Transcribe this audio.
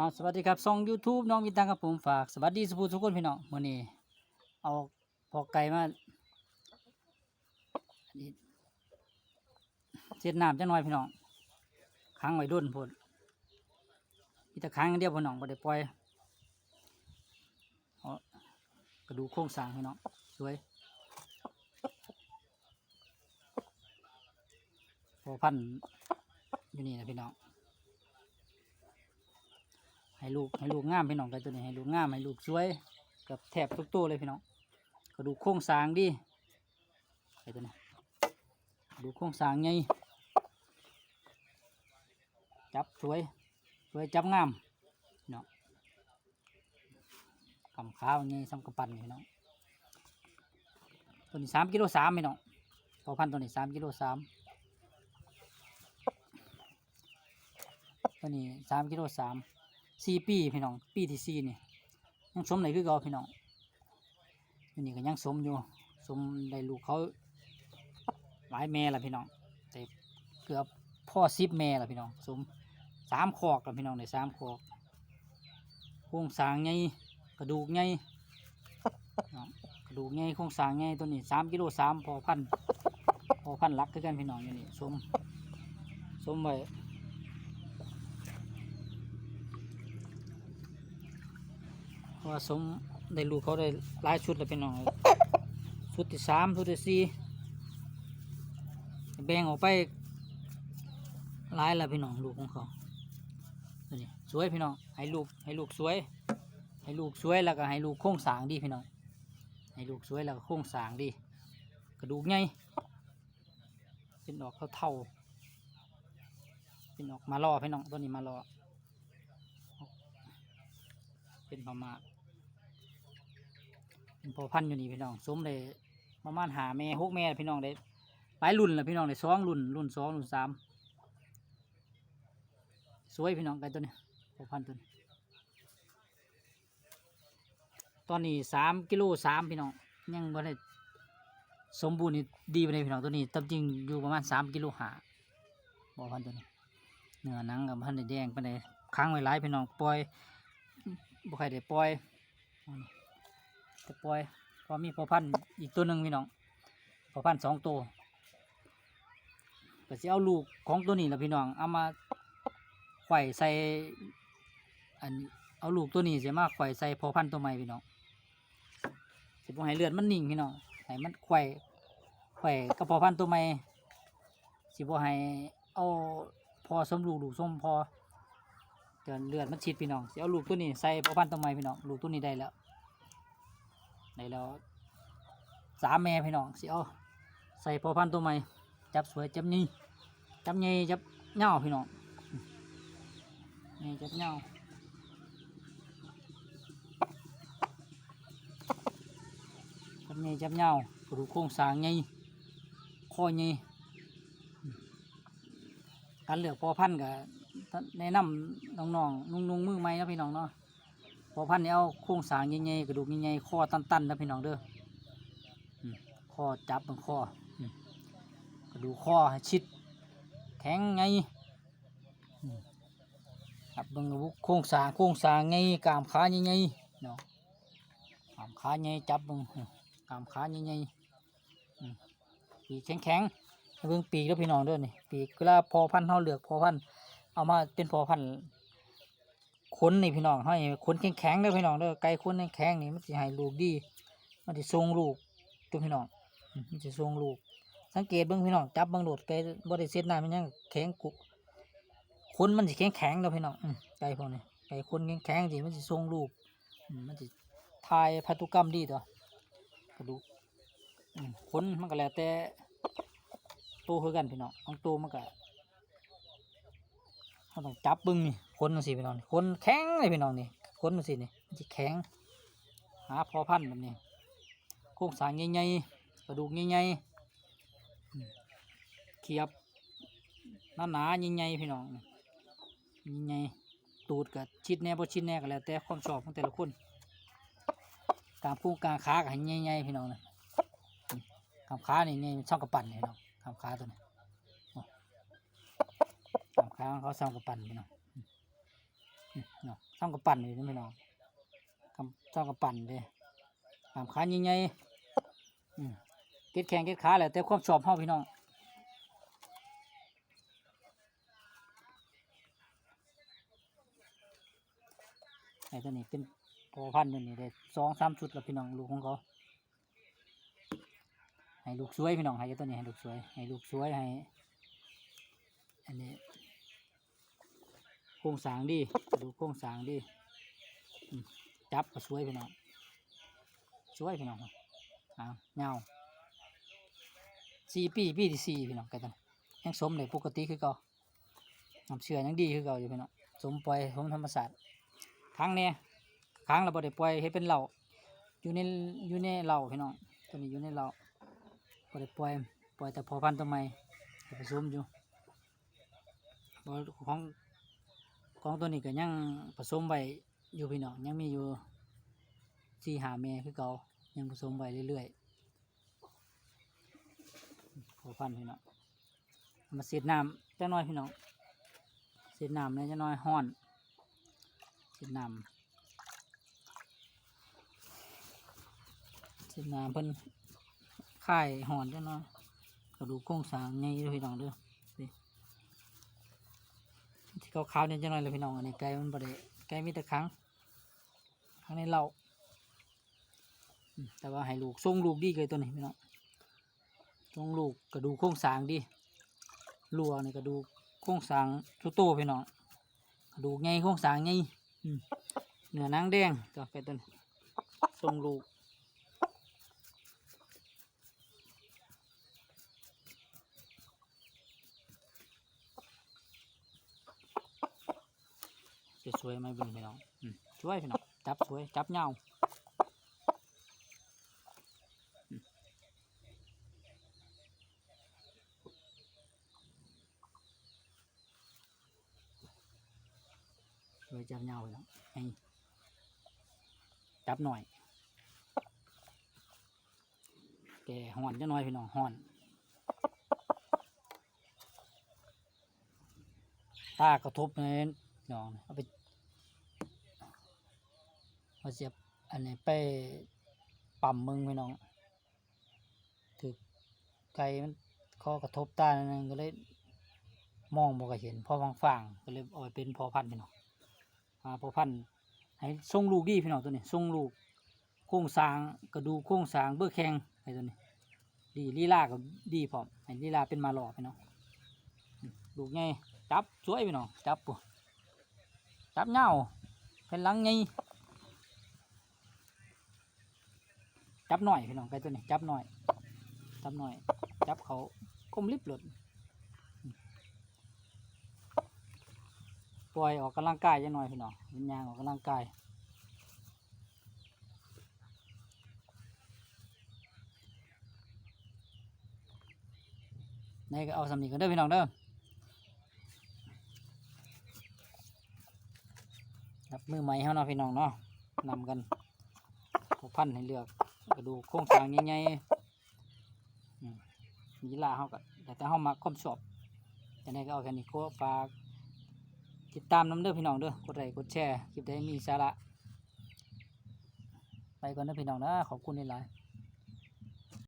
อ่าสวัสดีครับช่อง YouTube น้องมีตังกับผมฝากสวัสดีสุภูทุกคนพี่น้องวันนี้เอาพอไก่มาเสียดน้ำจังหน่อยพี่น้องค้างไว้ดุนพุ่นมีแต่ค้างเดียวพี่น้องบ่ได้ปล่อยกระดูโครงสร้างพี่น้องสวยพอพันอยู่นี่นะพี่น้อง ให้ลูกให้ลูกงามพี่น้องกันตัวนี้ให้ลูกงามให้ลูกสวยกับแทบทุกตัวเลยพี่น้องกระดูกโครงสางดีไอ้ตัวนี้ดูโครงสางไงจับสวยสวยจับงามพี่น้องกำข้าวไงซ้ำกระปั่นพี่น้องตัวนี้สามกิโลสามพี่น้องพอพันตัวนี้สามกิโลสามตัวนี้สามกิโลสาม สี่ปีพี่น้อง ปีที่สี่นี่ยังสมไหนคือเก่าพี่น้องอันนี้ก็ยังสมอยู่สมได้ลูกเขาหลายแม่ละพี่น้องแต่เกือบพ่อสิบแม่ละพี่น้องสมสามขอกละพี่น้องได้สามขอกโครงสร้างไงกระดูกไงกระดูกไงโครงสร้างไงตัวนี้สามกิโลสามพอพันพอพันรักคือกันพี่น้องอยู่นี่สมสมไว้ เพราะ ว่าสมได้ลูกเขาได้หลายชุดแล้วเป็นน้องชุดที่สามชุดที่สี่แบ่งออกไปหลายแล้วพี่น้องลูกของเขาตัวนี้สวยพี่น้องให้ลูกให้ลูกสวย ให้ลูกสวยแล้วก็ให้ลูกโค้งสางดีพี่น้องให้ลูกสวยแล้วก็โค้งสางดีกระดูกใหญ่เป็นออกเท่าเท่าเป็นออกมาล่อพี่น้องตัวนี้มาล่อเป็นประมาณ เป็นพอพันธุ์อยู่นี่พี่น้องสมเลยประมาณหาแม่หกแม่พี่น้องได้หลายรุ่นแล้วพี่น้องได้สองรุ่นรุ่นสองรุ่นสามสวยพี่น้องไก่ตัวนี้พอพันธุ์ตัวนี้ตอนนี้สามกิโลสามพี่น้องยังบ่ได้สมบูรณ์นี่ดีไปเลยพี่น้องตัวนี้ตามจริงอยู่ประมาณสามกิโลหาพอพันตัวนี้เนื้อหนังกับพันธุ์ได้แดงไปเลยค้างไว้หลายพี่น้องปล่อยบ่ใครได้ปล่อย จะปล่อยพอมีพอพันอีกตัวหนึ่งพี่น้องพอพันสองตัวก็จะเอาลูกของตัวนี้แหละพี่น้องเอามาไข่ใส่อันเอาลูกตัวนี้เสียมาไข่ใส่พอพันตัวใหม่พี่น้องสิบ่ให้เลือดมันนิ่งพี่น้องให้มันไข่ไข่กับพอพันตัวใหม่สิบ่ให้เอาพอสมลูกลูกส้มพอเกินเลือดมันชิดพี่น้องสิเอาลูกตัวนี้ใส่พอพันตัวใหม่พี่น้องลูกตัวนี้ได้แล้ว ในแล้วสามแม่พี่น้องสิเอาใส่พอพันตัวใหม่จับสวยจับนี่จับนี่จับเงาพี่น้องนี่จับเงาจับนี่จับเงากระดูกโครงสร้างไงข้อไงการเหลือกพอพันกับแนะนำน้องๆนุ่งๆมือใหม่นะพี่น้องเนาะ อพันนี่เอาโครงสร้างใหญ่ๆกระดูกใหญ่ๆคอตันๆนะพี่น้องเด้ออืมคอจับเป็นคอกระดูกคอให้ชิดแข็งไงครับเบิ่งกระดูกโครงสร้างโครงสร้างไงกามขาใหญ่ๆเนาะกามขาใหญ่จับเบิ่งกามขาใหญ่ๆปีกแข็งๆเบิ่งปีกแล้วพี่น้องเด้อนี่ปีกเวลาพอพันธุ์เฮาเหลือกพอพันเอามาเป็นพอพัน ธุ์ขนนี่พี่น้องให้ขนแข็งๆเด้อพี่น้องเด้อไก่ขนแข็งๆนี่มันสิให้ลูกดี มันสิทรงลูกตัวพี่น้องมันสิทรงลูก สังเกตเบิ่งพี่น้องจับเบิ่งโดดไก่บ่ได้เซ็ตหน้ามันยังแข็งกุขนมันสิแข็งๆเด้อพี่น้องไก่พวกนี้ไก่ขนแข็งๆสิมันสิทรงลูกมันสิทายพันธุกรรมดีตัวกระดูกอืมขนมันก็แล้วแต่ตัวคือกันพี่น้องบางตัวมันก็เราต้องจับบึงนี่ คนมันสิพี่น้องนี่คนแข็งเลยพี่น้องนี่คนมันสินี่มันจะแข็งหาพอพันแบบนี้โครงสร้างใหญ่ๆกระดูกใหญ่ๆเขียบหนาหนาๆใหญ่ๆพี่น้องใหญ่ๆตูดกับชิดแน่บ่ชิดแน่ก็แล้วแต่ความชอบของแต่ละคนกางพุงกางขากับใหญ่ๆพี่น้องนะกางขานี่ใหญ่ช่องกระปั่นนี่เนาะกางขาตัวนี้สามครั้งเขาซ้ำกับปั่นพี่น้อง ทำกับปั่นเลยนะพี่น้องทำทำกับปั่นเลยตามขาใหญ่ๆเก็ดแข้งเก็ดขาแหละแต่ความชอบเฮาพี่น้องไอ้ตัวนี้เป็นพอพันธุ์ตัวนี้ได้สองสามชุดแล้วพี่น้องลูกของเขาให้ลูกสวยพี่น้องให้ตัวนี้ให้ลูกสวยให้ลูกสวยให้อันนี้ ครงสางดีดูโครงสางดีจับก็สวยพี่น้องสวยพี่น้องอ่าเงาสี่ปีปีที่สี่พี่น้องกันตันยังสมเลยปกติคือเก่าน้ำเชื่อยังดีคือเก่าอยู่พี่น้องสมปล่อยสมธรรมศาสตร์ครั้งเนี้ยครั้งเราบ่ได้ปล่อยให้เป็นเหล่าอยู่ในอยู่ในเหล่าพี่น้องตัวนี้อยู่ในเหล่าบ่ได้ปล่อยปล่อยแต่พอพันตัวใหม่ให้ผสมอยู่ของ ของตัวนี้ก็ยังผสมไว้อยู่พี่น้องยังมีอยู่สี่หาเมคือเก่ายังผสมไว้เรื่อยๆพอพันพี่น้องมาเสียดน้ำจักหน้อยพี่น้องเสียดน้ำเนี่ยจักหน้อยห้อนเสียดน้ำเสียดน้ำเพิ่นค่ายห่อนจักหน้อยกระดูกโครงสร้างใหญ่ด้อพี่น้องเด้อ ที่ขาวๆเนี่ยจังหน่อยเลยพี่น้องอันนี้ไก่มันบ่ได้ไก่มีแต่ครั้งครั้งในเราแต่ว่าให้ลูกทรงลูกดีเลยตัวนี้พี่น้องทรงลูกกระดูกโครงสร้างดีลัวนี่กระดูกโครงสร้างชุโตพี่น้องกระดูกใหญ่โครงสร้างใหญ่อืมเนื้อนังแดงตัวไก่ตัวนี้ทรงลูก จะสวยไหมบิ่งพี่น้องอืมสวยพี่น้องจับสวยจับเงาเลยจับเงาไปแล้วให้จับหน่อยแกห่อนจะน้อยพี่น้องห่อนตากระทบในน้องเอาไป เอาเสียบอันนี้ไปปั๊มมึงพี่น้องถือไก่มันคอกระทบตานั่นก็เลยมองบ่ก็เห็นพอฟังๆก็เลยเอาไปเป็นพอพันธุ์พี่น้องอ่าพอพันธุ์ให้ทรงลูกดีพี่น้องตัวนี้ทรงลูกโครงสร้างกระดูกโครงสร้างเบื้อแข็งไอ้ตัวนี้ ดีลีลาก็ดีพร้อมให้ลีลาเป็นมาหล่อพี่น้องลูกไงจับสวยพี่น้องจับปุ๊จับเงาเป็นลังไง จับหน่อยพี่น้องไก่ตัวนี้จับหน่อย จับหน่อย จับเขาคมลิบหลุดปล่อยออกกำลังกายจังหน่อยพี่น้องเป็นยางออกกำลังกายนี่ก็เอาสำนีกันเด้อพี่น้องเด้อรับมือใหม่เขาเนาะพี่น้องเนาะนำกันผูกพันให้เลือก กระดูกโครงสร้างใหญ่ๆอืมมีลาเขาก็แต่เขามาคมชอบจะได้ก็เอาแค่นี้ก็ฝากติดตามน้ำเด้อพี่น้องเด้อกดไลค์กดแชร์คลิปได้มีสาระ ไปก่อนนะพี่น้องนะขอบคุณหลายๆ